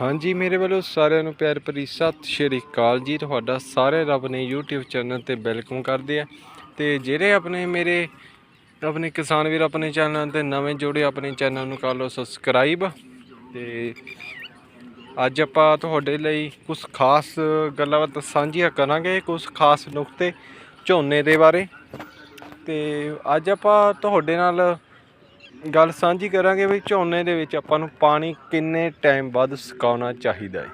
ਹਾਂਜੀ, ਮੇਰੇ ਵੱਲੋਂ ਸਾਰਿਆਂ ਨੂੰ ਪਿਆਰ ਭਰੀ ਸਤਿ ਸ਼੍ਰੀ ਅਕਾਲ ਜੀ। ਤੁਹਾਡਾ ਸਾਰੇ ਰੱਬ ਨੇ YouTube ਚੈਨਲ ਤੇ ਵੈਲਕਮ ਕਰਦੇ ਆ ਤੇ ਜਿਹੜੇ ਆਪਣੇ ਮੇਰੇ, ਆਪਣੇ ਕਿਸਾਨ ਵੀਰ ਆਪਣੇ ਚੈਨਲ ਤੇ ਨਵੇਂ ਜੁੜੇ, ਆਪਣੇ ਚੈਨਲ ਨੂੰ ਕਰ ਲਓ ਸਬਸਕ੍ਰਾਈਬ। ਤੇ ਅੱਜ ਆਪਾਂ ਤੁਹਾਡੇ ਲਈ ਕੁਝ ਖਾਸ ਗੱਲਾਂ ਬਾਤਾਂ ਸਾਂਝੀਆਂ ਕਰਾਂਗੇ ਕੁਝ ਖਾਸ ਨੁਕਤੇ ਝੋਨੇ ਦੇ ਬਾਰੇ। ਤੇ ਅੱਜ ਆਪਾਂ ਤੁਹਾਡੇ ਨਾਲ ਗੱਲ ਸਾਂਝੀ ਕਰਾਂਗੇ ਵੀ ਝੋਨੇ ਦੇ ਵਿੱਚ ਆਪਾਂ ਨੂੰ ਪਾਣੀ ਕਿੰਨੇ ਟਾਈਮ ਬਾਅਦ ਸੁਕਾਉਣਾ ਚਾਹੀਦਾ ਹੈ।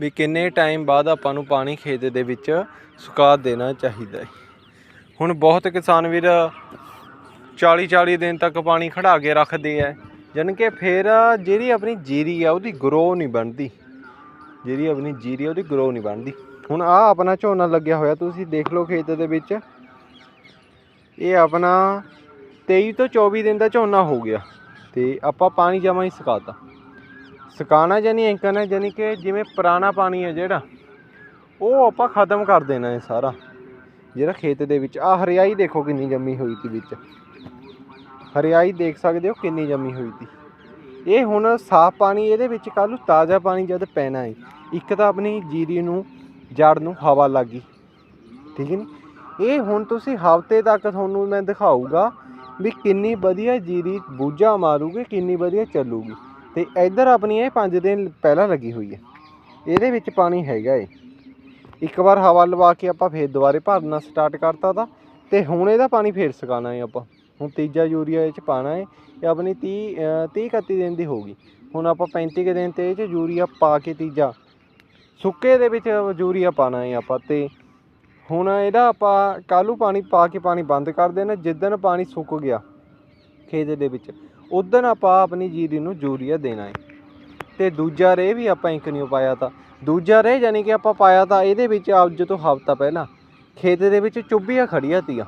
ਵੀ ਕਿੰਨੇ ਟਾਈਮ ਬਾਅਦ ਆਪਾਂ ਨੂੰ ਪਾਣੀ ਖੇਤ ਦੇ ਵਿੱਚ ਸੁਕਾ ਦੇਣਾ ਚਾਹੀਦਾ ਹੈ। ਹੁਣ ਬਹੁਤ ਕਿਸਾਨ ਵੀਰ 40 40 ਦਿਨ ਤੱਕ ਪਾਣੀ ਖੜਾ ਕੇ ਰੱਖਦੇ ਆ। ਜਾਣੀ ਕਿ ਫਿਰ ਜਿਹੜੀ ਆਪਣੀ ਜੀਰੀ ਆ, ਉਹਦੀ ਗਰੋ ਨਹੀਂ ਬਣਦੀ। ਜਿਹੜੀ ਆਪਣੀ ਜੀਰੀ ਆ, ਉਹਦੀ ਗਰੋ ਨਹੀਂ ਬਣਦੀ। ਹੁਣ ਆ ਆਪਣਾ ਝੋਨਾ ਲੱਗਿਆ ਹੋਇਆ, ਤੁਸੀਂ ਦੇਖ ਲਓ ਖੇਤ ਦੇ ਵਿੱਚ। ਇਹ ਆਪਣਾ 23 ਤੋਂ 24 ਦਿਨ ਦਾ ਝੋਨਾ ਹੋ ਗਿਆ ਤੇ ਆਪਾਂ ਪਾਣੀ ਜਮਾ ਹੀ ਸੁਕਾਤਾ। ਸੁਕਾਣਾ ਜਾਨੀ ਐਂ ਕਰਨਾ ਜਾਨੀ ਕਿ ਜਿਵੇਂ ਪੁਰਾਣਾ ਪਾਣੀ ਹੈ ਜਿਹੜਾ, ਉਹ ਆਪਾਂ ਖਤਮ ਕਰ ਦੇਣਾ ਹੈ ਸਾਰਾ। ਜਿਹੜਾ ਖੇਤ ਦੇ ਵਿੱਚ ਆ ਹਰਿਆਈ ਦੇਖੋ ਕਿੰਨੀ ਜੰਮੀ ਹੋਈ ਸੀ ਵਿੱਚ। ਹਰਿਆਈ ਦੇਖ ਸਕਦੇ ਹੋ ਕਿੰਨੀ ਜੰਮੀ ਹੋਈ ਸੀ ਇਹ ਹੁਣ ਸਾਫ਼ ਪਾਣੀ, ਇਹਦੇ ਵਿੱਚ ਕੱਲ ਨੂੰ ਤਾਜ਼ਾ ਪਾਣੀ ਜਦ ਪੈਣਾ ਹੈ, ਇੱਕ ਤਾਂ ਆਪਣੀ ਜੀਰੀ ਨੂੰ, ਜੜ ਨੂੰ ਹਵਾ ਲੱਗੀ ਠੀਕ ਹੈ ਨੀ? ਇਹ ਹੁਣ ਤੁਸੀਂ ਹਫ਼ਤੇ ਤੱਕ ਤੁਹਾਨੂੰ ਮੈਂ ਦਿਖਾਊਗਾ ਵੀ ਕਿੰਨੀ ਵਧੀਆ ਜੀਰੀ ਬੂਝਾ ਮਾਰੂਗੀ ਕਿੰਨੀ ਵਧੀਆ ਚੱਲੂਗੀ। ਤੇ ਇੱਧਰ ਆਪਣੀ ਇਹ 5 ਦਿਨ ਪਹਿਲਾਂ ਲੱਗੀ ਹੋਈ ਹੈ। ਇਹਦੇ ਵਿੱਚ ਪਾਣੀ ਹੈਗਾ ਏ। ਇੱਕ ਵਾਰ ਹਵਾ ਲਵਾ ਕੇ ਆਪਾਂ ਫੇਰ ਦੁਬਾਰੇ ਭਰਨਾ ਸਟਾਰਟ ਕਰਤਾ ਤਾ ਤੇ ਹੁਣ ਇਹਦਾ ਪਾਣੀ ਫੇਰ ਸੁਕਾਣਾ ਹੈ ਆਪਾਂ। ਹੁਣ ਤੀਜਾ ਯੂਰੀਆ ਇਹ ਚ ਪਾਣਾ ਹੈ ਇਹ ਆਪਣੀ 30 ਅ, 30 31 ਦਿਨ ਦੀ ਹੋਗੀ ਹੁਣ ਆਪਾਂ 35 ਕੁ ਦਿਨ ਤੇ ਇਹ ਚ ਯੂਰੀਆ ਪਾ ਕੇ ਤੀਜਾ ਸੁੱਕੇ ਦੇ ਵਿੱਚ ਯੂਰੀਆ ਪਾਣਾ ਹੈ ਆਪਾਂ ਤੇ ਹੁਣ ਇਹਦਾ ਆਪਾਂ ਕਾਲੂ ਪਾਣੀ ਪਾ ਕੇ ਪਾਣੀ ਬੰਦ ਕਰ ਦੇਣਾ ਜਿੱਦਣ ਪਾਣੀ ਸੁੱਕ ਗਿਆ ਖੇਤ ਦੇ ਵਿੱਚ ਉਦੋਂ ਆਪਾਂ ਆਪਣੀ ਜੀਰੀ ਨੂੰ ਯੂਰੀਆ ਦੇਣਾ ਹੈ। ਤੇ ਦੂਜਾ ਰੇ ਵੀ ਆਪਾਂ ਇੱਕ ਨਹੀਂ ਪਾਇਆ ਤਾਂ। ਦੂਜਾ ਰੇ ਯਾਨੀ ਕਿ ਆਪਾਂ ਪਾਇਆ ਤਾਂ ਇਹਦੇ ਵਿੱਚ ਅੱਜ ਤੋਂ ਹਫ਼ਤਾ ਪਹਿਲਾਂ ਖੇਤ ਦੇ ਵਿੱਚ ਚੁੱਭੀਆਂ ਖੜੀਆਂ ਤੀਆਂ,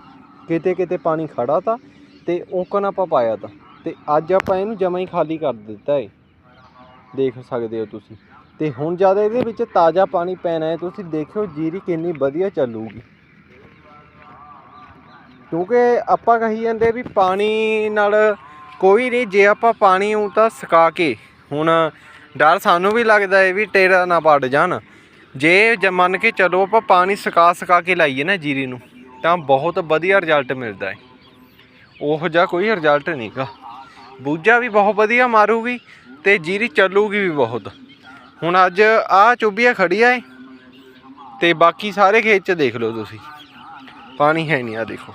ਕਿਤੇ ਕਿਤੇ ਪਾਣੀ ਖੜਾ ਤਾ ਤੇ ਓਕਨ ਆਪਾਂ ਪਾਇਆ ਤਾ। ਤੇ ਅੱਜ ਆਪਾਂ ਇਹਨੂੰ ਜਮਾ ਹੀ ਖਾਲੀ ਕਰ ਦਿੱਤਾ ਹੈ। ਦੇਖ ਸਕਦੇ ਹੋ ਤੁਸੀਂ। ਤੇ ਹੁਣ ਜਦ ਇਹਦੇ ਵਿੱਚ ਤਾਜ਼ਾ ਪਾਣੀ ਪੈਣਾ ਹੈ ਤੁਸੀਂ ਦੇਖਿਓ ਜੀਰੀ ਕਿੰਨੀ ਵਧੀਆ ਚੱਲੂਗੀ। ਕਿਉਂਕਿ ਆਪਾਂ ਕਹੀ ਜਾਂਦੇ ਵੀ ਪਾਣੀ ਨਾਲ ਕੋਈ ਨਹੀਂ, ਜੇ ਆਪਾਂ ਪਾਣੀ ਉਹ ਤਾਂ ਸੁਕਾ ਕੇ, ਹੁਣ ਡਰ ਸਾਨੂੰ ਵੀ ਲੱਗਦਾ ਹੈ ਵੀ ਟੇਰਾ ਨਾ ਪੜ ਜਾਣ। ਜੇ ਜ- ਮੰਨ ਕੇ ਚਲੋ ਆਪਾਂ ਪਾਣੀ ਸੁਕਾ ਸੁਕਾ ਕੇ ਲਾਈਏ ਨਾ ਜੀਰੀ ਨੂੰ, ਤਾਂ ਬਹੁਤ ਵਧੀਆ ਰਿਜ਼ਲਟ ਮਿਲਦਾ ਹੈ ਉਹ ਜਿਹਾ ਕੋਈ ਰਿਜ਼ਲਟ ਨਹੀਂਗਾ ਬੂਝਾ ਵੀ ਬਹੁਤ ਵਧੀਆ ਮਾਰੂਗੀ ਤੇ ਜੀਰੀ ਚੱਲੂਗੀ ਵੀ ਬਹੁਤ। ਹੁਣ ਅੱਜ ਆ ਚੁੱਭੀਆਂ ਖੜੀਆਂ ਏ ਤੇ ਬਾਕੀ ਸਾਰੇ ਖੇਤ 'ਚ ਦੇਖ ਲਓ ਤੁਸੀਂ। ਪਾਣੀ ਹੈ ਨਹੀਂ ਆ, ਦੇਖੋ।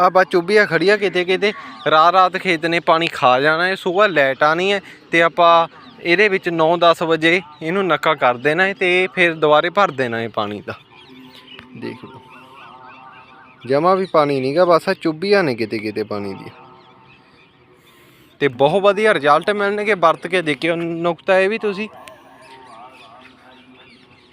ਆ ਬਾ ਚੁੱਭੀਆਂ ਖੜੀਆਂ ਕਿਤੇ ਕਿਤੇ ਰਾਤ ਰਾਤ ਖੇਤ ਨੇ ਪਾਣੀ ਖਾ ਜਾਣਾ ਹੈ ਸਵੇਰ ਲਾਈਟ ਆਣੀ ਹੈ ਤੇ ਆਪਾਂ ਇਹਦੇ ਵਿੱਚ 9-10 ਵਜੇ ਇਹਨੂੰ ਨੱਕਾ ਕਰ ਦੇਣਾ ਹੈ ਤੇ ਫਿਰ ਦੁਬਾਰੇ ਭਰ ਦੇਣਾ ਹੈ ਪਾਣੀ ਦਾ। ਦੇਖ ਲਓ। ਜਮਾ ਵੀ ਪਾਣੀ ਨਹੀਂਗਾ ਬਸ ਆ ਚੁੱਭੀਆਂ ਨੇ ਕਿਤੇ ਕਿਤੇ ਪਾਣੀ ਦੀ ਤੇ ਬਹੁਤ ਵਧੀਆ ਰਿਜ਼ਲਟ ਮਿਲਣਗੇ ਵਰਤ ਕੇ ਦੇਖਿਓ। ਨੁਕਤਾ ਇਹ ਵੀ ਤੁਸੀਂ।